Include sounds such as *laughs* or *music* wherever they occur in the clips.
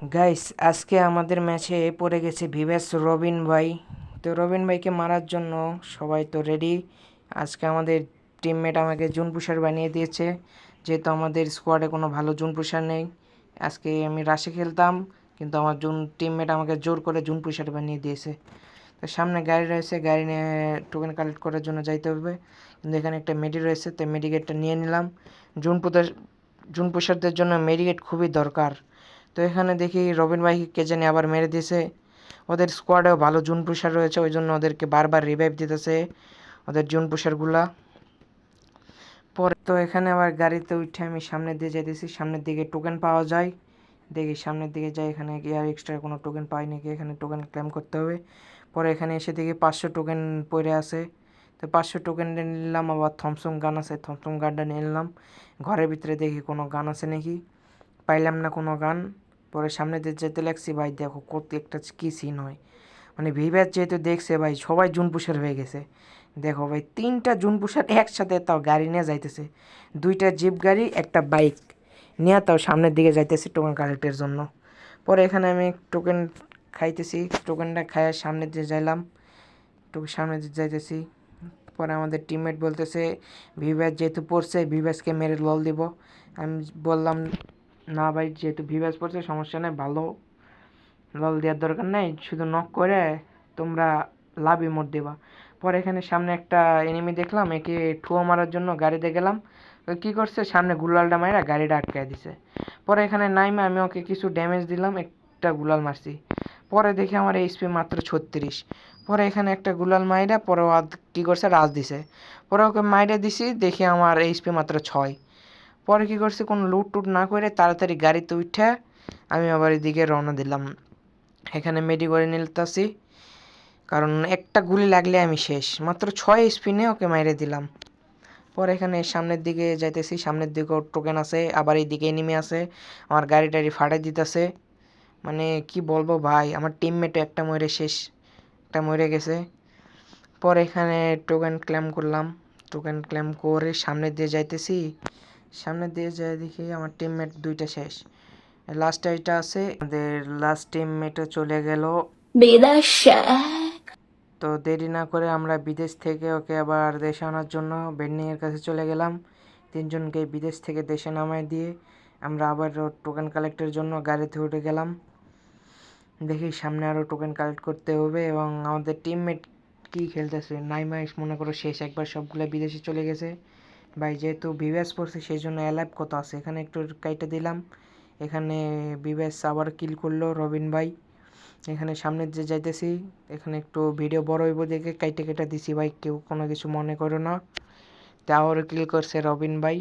Guys আজকে আমাদের ম্যাচে পড়ে গেছে ভিভেস রবিন ভাই। তো রবিন ভাইকে মারার জন্য সবাই তো রেডি আজকে আমাদের টিমমেট আমাকে জুন পুষার বানিয়ে দিয়েছে, যেহেতু আমাদের স্কোয়াডে কোনো ভালো জুন পুষার নেই। আজকে আমি রাশে খেলতাম, কিন্তু আমার জুন টিমমেট আমাকে জোর করে জুন পুষার বানিয়ে দিয়েছে। তো সামনে গাড়ি রয়েছে, গাড়ি নিয়ে টোকেন কালেক্ট করার জন্য যাইতে হবে। কিন্তু এখানে একটা মেডি রয়েছে, তো মেডিকেটটা নিয়ে নিলাম। জুন পুতার জুন পুষারদের জন্য মেডিকেট খুবই দরকার। তো এখানে দেখি রবিন ভাই কে জানি আবার মেরে দিয়েছে। ওদের স্কোয়াডেও ভালো জুন পুষার রয়েছে ওই জন্য ওদেরকে বারবার রিভাইভ দিতেছে ওদের জুন পুষারগুলা। পরে তো এখানে আবার গাড়িতে উঠে আমি সামনের দিকে যাইতেছি, সামনের দিকে টোকেন পাওয়া যায়। দেখি সামনের দিকে যাই, এখানে আর এক্সট্রা কোনো টোকেন পাই নাকি, এখানে টোকেন ক্লেম করতে হবে। পরে এখানে এসে দেখি পাঁচশো টোকেন পড়ে আছে। তো পাঁচশো টোকেন নিলাম, আবার থমসম গান আছে থমসম গানটা নিলাম। ঘরের ভিতরে দেখি কোনো গান আছে নাকি। পাইলাম না কোনো গান। পরে সামনে দিয়ে যেতে লাগছি, ভাই, দেখো কত একটা কী সিন হয়। মানে ভিভ্যাস যেহেতু দেখছে, ভাই, সবাই জুন পুষার হয়ে গেছে। দেখো ভাই, তিনটা জুন পুষার একসাথে তাও গাড়ি নিয়ে যাইতেছে। দুইটা জিপ গাড়ি, একটা বাইক নিয়ে তাও সামনের দিকে যাইতেছে টোকেন কালেক্টের জন্য। পরে এখানে আমি টোকেন খাইতেছি টোকেনটা খাইয়ে সামনের দিয়ে যাইলাম। টোকেন সামনের দিকে যাইতেছি। পরে আমাদের টিমমেট বলতেছে ভিভ্যাস যেহেতু পড়ছে ভিভ্যাসকে মেরে লল দিব। আমি বললাম না ভাই, যেহেতু ভিভ্যাস পড়ছে, সমস্যা নেই, ভালো। লল দেওয়ার দরকার নেই, শুধু নক করে তোমরা লাভই মোট দেবা। পরে এখানে সামনে একটা এনিমি দেখলাম, একে ঠুয়ো মারার জন্য গাড়িতে গেলাম। কী করছে? সামনে গুলালটা মাইরা গাড়িটা আটকায় দিছে। পরে এখানে নাইমে, আমি ওকে কিছু ড্যামেজ দিলাম, একটা গুলাল মারছি। পরে দেখি আমার এইচপি মাত্র ছত্রিশ। পরে এখানে একটা গুলাল মাইরা, পরে ও কী করছে? রাজ দিছে। পরে ওকে মাইরা দিছি, দেখি আমার এইচপি মাত্র ছয়। পরে কী করছি? কোনো লুট টুট না করে তাড়াতাড়ি গাড়িতে উঠে আমি আবার এদিকে রওনা দিলাম। এখানে মেডি করে নিলতাছি। কারণ একটা গুলি লাগলে আমি শেষ। মাত্র ছয় স্পিনে ওকে মাইরে দিলাম। পরে এখানে সামনের দিকে যাইতেছি। সামনের দিকেও টোকেন আছে, আবার এইদিকে এনিমি আছে। আমার গাড়ি টাড়ি ফাটাই দিতেছে। মানে কি বলব ভাই, আমার টিমমেটও একটা মরে শেষ। একটা মরে গেছে। পরে এখানে টোকেন ক্লেম করলাম। টোকেন ক্লেম করে সামনের দিয়ে যাইতেছি। সামনের দিয়ে যাই দেখি আমার টিমমেট দুইটা শেষ। লাস্ট এটা আছে আমাদের লাস্ট টিমমেটও চলে গেল। তো দেরি না করে আমরা বিদেশ থেকে ওকে আবার দেশে আনার জন্য বেন্ডিংয়ের কাছে চলে গেলাম। তিনজনকে বিদেশ থেকে দেশে নামায় দিয়ে আমরা আবার টোকেন কালেক্টের জন্য গাড়িতে উঠে গেলাম। দেখি সামনে আরও টোকেন কালেক্ট করতে হবে এবং আমাদের টিমমেট কী খেলতেছে নাইমাইস মনে করো শেষ একবার সবগুলো বিদেশে চলে গেছে। ভাই যেহেতু বিবেস পড়ছে সেই জন্য অ্যালাইভ কত আছে? এখানে একটু কাইটে দিলাম। এখানে বিবেস আবার কিল করল রবিন ভাই। এখানে সামনে যে যাইতেছি, এখানে একটু ভিডিও বড় হইব দেখে কাইটে কেটে দিছি ভাই, কেউ কোনো কিছু মনে করো না। তা আবারও কিল করছে রবিন ভাই।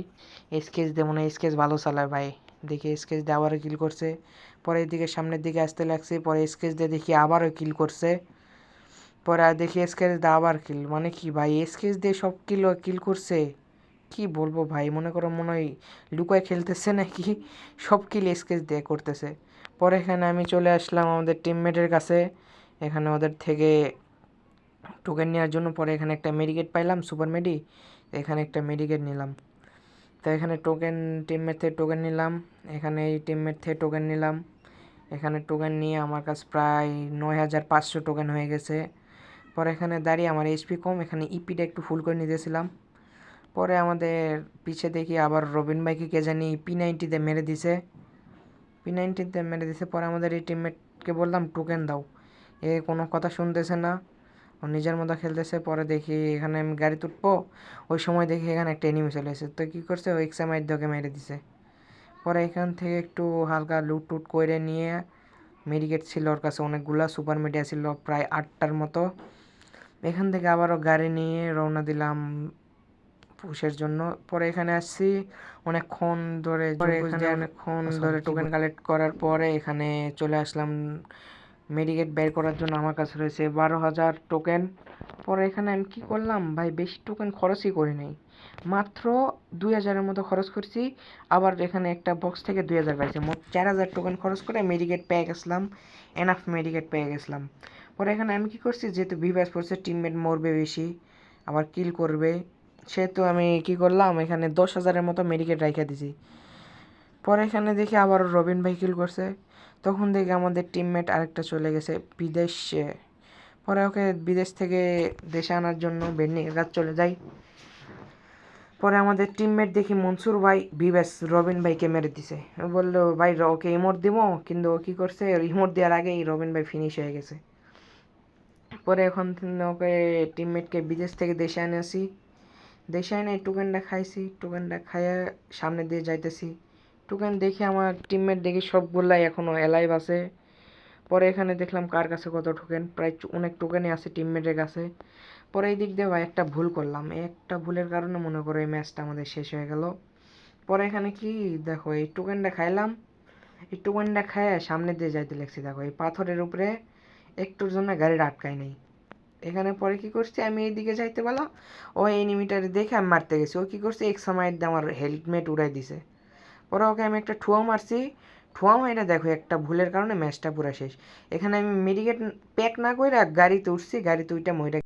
স্কেচ দিয়ে মনে হয় স্কেচ ভালো চালায় ভাই। দেখি স্কেচ দিয়ে আবারও কিল করছে। পরে এদিকে সামনের দিকে আসতে লাগছে, পরে স্কেচ দিয়ে দেখি আবারও কিল করছে। পরে দেখি স্কেচ দিয়ে আবার কিল মানে কি ভাই? স্কেচ দিয়ে সব কিল কিল করছে। কি বলব ভাই? মনে করো মনে হয় লুকায় খেলতেছে নাকি? *laughs* সব কিল স্কেচ দিয়ে করতেছে। পরে এখানে আমি চলে আসলাম আমাদের টিমমেটের কাছে। এখানে ওদের থেকে টোকেন নেওয়ার জন্য পরে এখানে একটা মেডিকেট পাইলাম সুপার মেডি এখানে একটা মেডিকেট নিলাম। তো এখানে টোকেন টিমমেট থেকে টোকেন নিলাম। এখানে এই টিমমেট থেকে টোকেন নিলাম। এখানে টোকেন নিয়ে আমার কাছে প্রায় নয় হাজার পাঁচশো টোকেন হয়ে গেছে। পরে এখানে দাঁড়িয়ে আমার এইচপি কম, এখানে ইপিটা একটু ফুল করে নিতেছিলাম। পরে আমাদের পিছে দেখি আবার রবিন ভাইকে কে জানি পি নাইনটিতে মেরে দিছে। পি নাইনটিতে মেরে দিছে, পরে আমাদের এই টিমমেটকে বললাম টোকেন দাও। এ কোনো কথা শুনতেছে না। ও নিজের মতো খেলতেছে, পরে দেখি এখানে আমি গাড়ি তুটবো। ওই সময় দেখি এখানে একটা এনিমি চলে এসেছে। তো কী করছে? ওই এক্সামাইট দোকে মেরে দিছে। পরে এখান থেকে একটু হালকা লুট টুট করে নিয়ে মেডিকেট ছিল ওর কাছে, অনেকগুলা সুপার মিডিয়া ছিল, প্রায় আটটার মতো। এখান থেকে আবারও গাড়ি নিয়ে রওনা দিলাম পুষের জন্য। পরে এখানে আসছি অনেকক্ষণ ধরে পরে এখানে অনেকক্ষণ ধরে টোকেন কালেক্ট করার পরে এখানে চলে আসলাম মেডিকেট বের করার জন্য। আমার কাছে রয়েছে বারো হাজার টোকেন। পরে এখানে আমি কি করলাম ভাই বেশি টোকেন খরচই করি নাই। মাত্র দুই হাজারের মতো খরচ করছি। আবার এখানে একটা বক্স থেকে দুই হাজার পাইছি। মোট চার হাজার টোকেন খরচ করে মেডিকেট পেয়ে গেছিলাম। এনাফ মেডিকেট পেয়ে গেছিলাম। পরে এখানে আমি কি করছি যেহেতু ভিভাস পড়ছে টিমমেট মরবে বেশি আবার কিল করবে। সেহেতু আমি কি করলাম, এখানে দশ হাজারের মতো মেডিকেট রাইখা দিছি। পরে এখানে দেখি আবার রবিন ভাই কিল করছে। তখন দেখি আমাদের টিমমেট আরেকটা চলে গেছে বিদেশে। পরে ওকে বিদেশ থেকে দেশে আনার জন্য বেন্ডিংয়ের কাজ চলে যাই। পরে আমাদের টিমমেট দেখি মনসুর ভাই বিবেস রবিন ভাইকে মেরে দিছে। বলল, ভাই ওকে ইমোট দিব? কিন্তু ও কী করছে ইমোট দেওয়ার আগেই রবিন ভাই ফিনিশ হয়ে গেছে। পরে এখন ওকে টিমমেটকে বিদেশ থেকে দেশে আনেছি দেশে এনে টুকেনটা খাইছি টুকেনটা খাইয়া সামনে দিয়ে যাইতেছি। টুকেন দেখি আমার টিমমেট দেখি সবগুলাই এখনও এলাইভ আছে। পরে এখানে দেখলাম কার কাছে কত টোকেন প্রায় অনেক টোকেনই আছে টিমমেটের কাছে। পরে এই দিক দিয়ে ভাই একটা ভুল করলাম। একটা ভুলের কারণে মনে করো এই ম্যাচটা আমাদের শেষ হয়ে গেল। পরে এখানে কি, দেখো এই টোকেনটা খাইলাম। এই টোকেনটা খাইয়া সামনে দিয়ে যাইতে লাগছি। দেখো এই পাথরের উপরে একটুর জন্য গাড়িটা আটকায় নেই। এখানে পরে কি করছে? আমি এইদিকে যাইতে বলা ও এনিমিটার দেখে আমি মারতে গেছি। ও কি করছে? এক সময় দিয়ে আমার হেলমেট উড়াই দিছে। পরে ওকে আমি একটা ঠুয়া মারছি। ঠুয়া মাইরা দেখো, একটা ভুলের কারণে ম্যাচটা পুরো শেষ। এখানে আমি মেডিকেট প্যাক না করে গাড়িতে উঠছি। গাড়িতে উঠে মহিলা